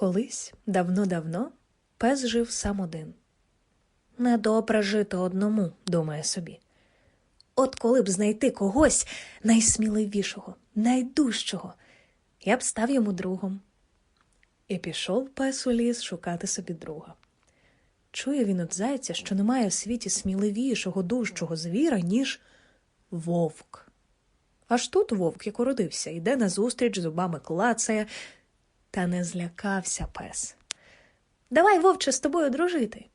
Колись, давно-давно, пес жив сам один. Недобре жити одному, думає собі. От коли б знайти когось найсміливішого, найдужчого, я б став йому другом. І пішов пес у ліс шукати собі друга. Чує він от зайця, що немає в світі сміливішого, дужчого звіра, ніж вовк. Аж тут вовк, як уродився, йде назустріч, зубами клацає, та не злякався пес. Давай, вовче, з тобою дружити.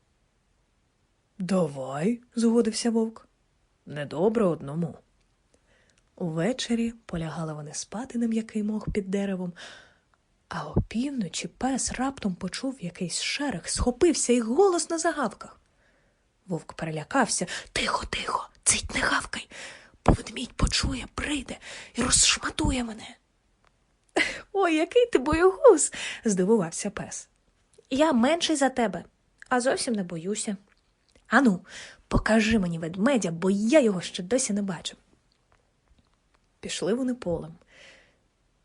Давай, згодився вовк. Недобре одному. Увечері полягали вони спати на м'який мох під деревом, а опівночі пес раптом почув якийсь шерех, схопився і голосно загавкав. Вовк перелякався. Тихо, тихо, цить не гавкай, бо ведмідь почує, прийде і розшматує мене. Ой, який ти боягуз, здивувався пес. Я менший за тебе, а зовсім не боюся. Ану, покажи мені ведмедя, бо я його ще досі не бачив. Пішли вони полем.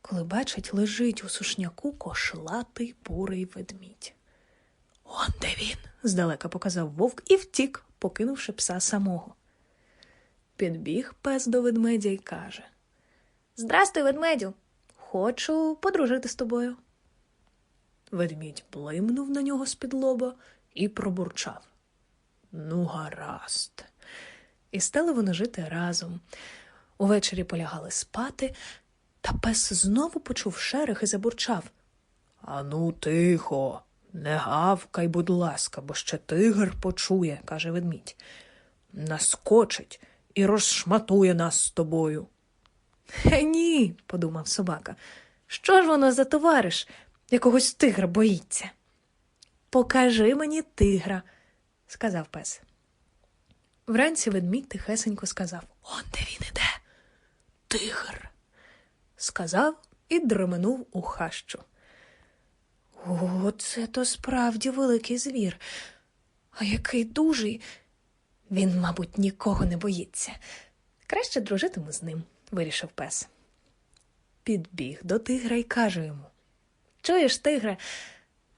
Коли бачать, лежить у сушняку кошлатий бурий ведмідь. Он де він, здалека показав вовк і втік, покинувши пса самого. Підбіг пес до ведмедя і каже Здрастуй, ведмедю. Хочу подружити з тобою. Ведмідь блимнув на нього з-під лоба і пробурчав. Ну, гаразд. І стали вони жити разом. Увечері полягали спати, та пес знову почув шерех і забурчав. Ану, тихо, не гавкай, будь ласка, бо ще тигр почує, каже ведмідь. Наскочить і розшматує нас з тобою. Ні, подумав собака. Що ж воно за товариш, якогось тигра боїться? Покажи мені тигра, сказав пес. Вранці ведмідь тихесенько сказав Он де він іде. Тигр. Сказав і дременув у хащу. О, це то справді великий звір. А який дужий. Він, мабуть, нікого не боїться. Краще дружитиму з ним, вирішив пес. Підбіг до тигра і каже йому Чуєш, тигре,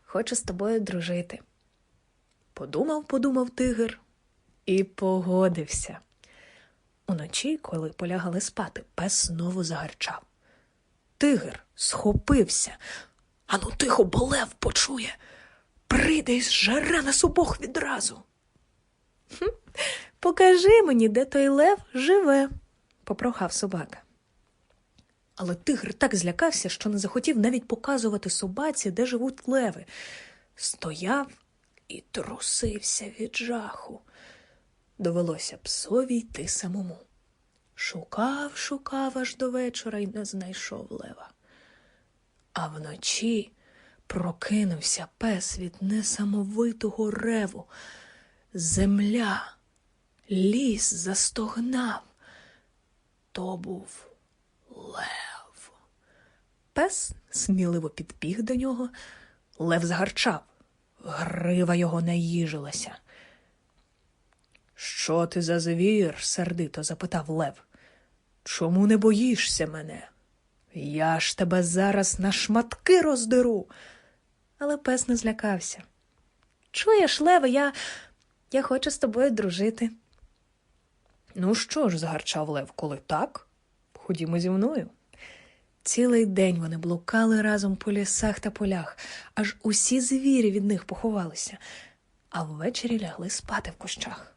хочу з тобою дружити. Подумав, подумав тигр і погодився. Уночі, коли полягали спати, пес знову загарчав. Тигр схопився. Ану тихо, бо лев почує. Прийде й зжере нас обох відразу. «Хм, Покажи мені, де той лев живе, попрохав собака. Але тигр так злякався, що не захотів навіть показувати собаці, де живуть леви. Стояв і трусився від жаху. Довелося псові йти самому. Шукав, шукав аж до вечора і не знайшов лева. А вночі прокинувся пес від несамовитого реву. Земля, ліс застогнав. То був лев. Пес сміливо підбіг до нього, лев згарчав, грива його наїжилася. Що ти за звір? сердито запитав Лев. Чому не боїшся мене? Я ж тебе зараз на шматки роздеру. Але пес не злякався. Чуєш, Леве, я я хочу з тобою дружити. Ну що ж, згарчав Лев, коли так, ходімо зі мною. Цілий день вони блукали разом по лісах та полях, аж усі звірі від них поховалися, а ввечері лягли спати в кущах.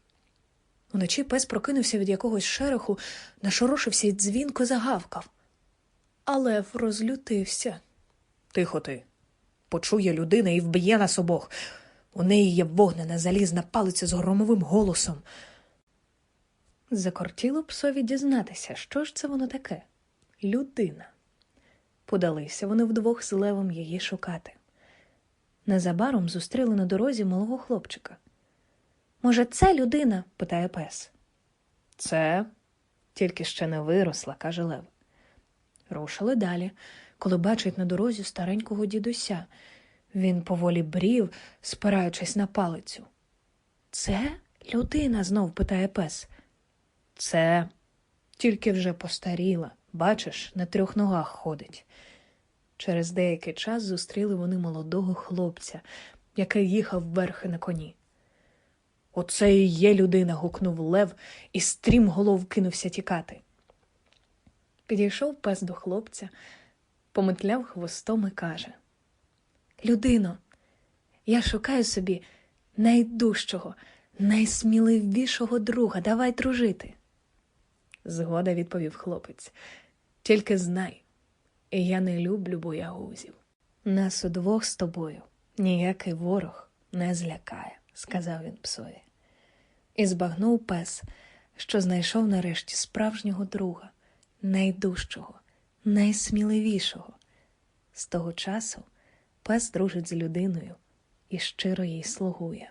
Уночі пес прокинувся від якогось шереху, нашорошився і дзвінко загавкав. А лев розлютився. Тихо ти. Почує людина і вб'є нас обох. У неї є вогнена залізна палиця з громовим голосом. Закортіло псові дізнатися, що ж це воно таке? Людина. Подалися вони вдвох з левом її шукати. Незабаром зустріли на дорозі малого хлопчика. Може, це людина? питає пес. Це тільки ще не виросла, каже Лев. Рушили далі, коли бачить на дорозі старенького дідуся. Він поволі брів, спираючись на палицю. Це людина? знов питає пес. Це тільки вже постаріла, бачиш, на трьох ногах ходить. Через деякий час зустріли вони молодого хлопця, який їхав верхи на коні. Оце і є людина. гукнув лев і стрім голов кинувся тікати. Підійшов пес до хлопця, пометляв хвостом і каже Людино, я шукаю собі найдужчого, найсміливішого друга. Давай дружити. Згода відповів хлопець. Тільки знай, я не люблю боягузів. Нас удвох з тобою ніякий ворог не злякає, сказав він псові. І збагнув пес, що знайшов нарешті справжнього друга, найдужчого, найсміливішого. З того часу пес дружить з людиною і щиро їй слугує.